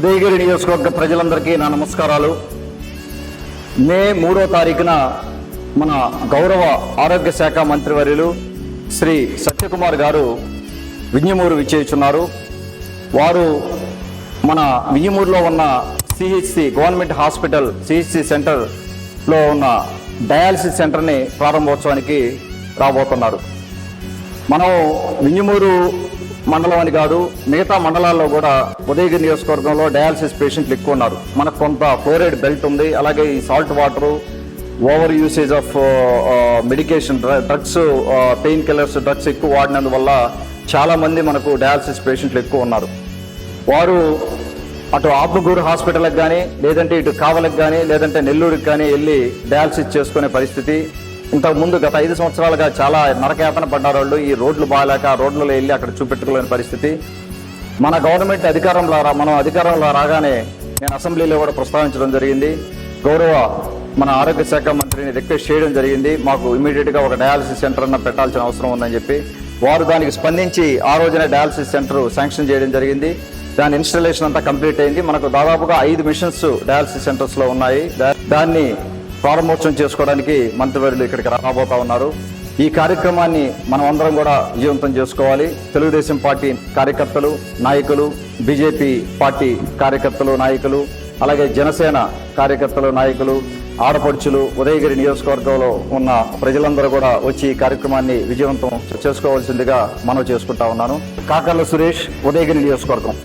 ఉదయగిరి నియోజకవర్గ ప్రజలందరికీ నా నమస్కారాలు. మే మూడో తారీఖున మన గౌరవ ఆరోగ్య శాఖ మంత్రివర్యులు శ్రీ సత్యకుమార్ గారు వింజమూరు విచ్చేస్తున్నారు వారు మన వింజమూరులో ఉన్న సిహెచ్సి గవర్నమెంట్ హాస్పిటల్ సిహెచ్సి సెంటర్లో ఉన్న డయాలసిస్ సెంటర్ని ప్రారంభోత్సవానికి రాబోతున్నారు. మనం వింజమూరు మండలం అని కాదు మిగతా మండలాల్లో కూడా ఉదయగిరి నియోజకవర్గంలో డయాలసిస్ పేషెంట్లు ఎక్కువ ఉన్నారు. మనకు కొంత ఫ్లోరైడ్ బెల్ట్ ఉంది అలాగే ఈ salt water over usage of medication drugs painkillers drugs ఎక్కువ వాడినందువల్ల చాలామంది మనకు డయాలసిస్ పేషెంట్లు ఎక్కువ ఉన్నారు. వారు అటు ఆత్మగూరు హాస్పిటల్కి కానీ లేదంటే ఇటు కావలకు కానీ లేదంటే నెల్లూరుకి కానీ వెళ్ళి డయాలసిస్ చేసుకునే పరిస్థితి. ఇంతకుముందు గత ఐదు సంవత్సరాలుగా చాలా నరకయాతన పడ్డారు వాళ్ళు ఈ రోడ్లు బాగాలేక రోడ్లలో వెళ్ళి అక్కడ చూపెట్టుకోలేని పరిస్థితి. మన గవర్నమెంట్ అధికారంలో రా మనం అధికారంలో రాగానే నేను అసెంబ్లీలో కూడా ప్రస్తావించడం జరిగింది. గౌరవ మన ఆరోగ్య శాఖ మంత్రిని రిక్వెస్ట్ చేయడం జరిగింది. మాకు ఇమీడియట్గా ఒక డయాలసిస్ సెంటర్ అన్న పెట్టాల్సిన అవసరం ఉందని చెప్పి. వారు దానికి స్పందించి ఆ రోజున డయాలసిస్ సెంటర్ శాంక్షన్ చేయడం జరిగింది. దాని ఇన్స్టాలేషన్ అంతా కంప్లీట్ అయింది. మనకు దాదాపుగా ఐదు మిషన్స్ డయాలసిస్ సెంటర్స్లో ఉన్నాయి. దా- దాన్ని ప్రారంభోత్సవం చేసుకోవడానికి మంత్రివర్యులు ఇక్కడికి రాబోతా ఉన్నారు. ఈ కార్యక్రమాన్ని మనం అందరం కూడా విజయవంతం చేసుకోవాలి. తెలుగుదేశం పార్టీ కార్యకర్తలు నాయకులు బీజేపీ పార్టీ కార్యకర్తలు నాయకులు అలాగే జనసేన కార్యకర్తలు నాయకులు ఆడపడుచులు ఉదయగిరి నియోజకవర్గంలో ఉన్న ప్రజలందరూ కూడా వచ్చి ఈ కార్యక్రమాన్ని విజయవంతం చేసుకోవాల్సిందిగా మనం చేసుకుంటా ఉన్నాను. కాకర్ల సురేష్ ఉదయగిరి నియోజకవర్గం.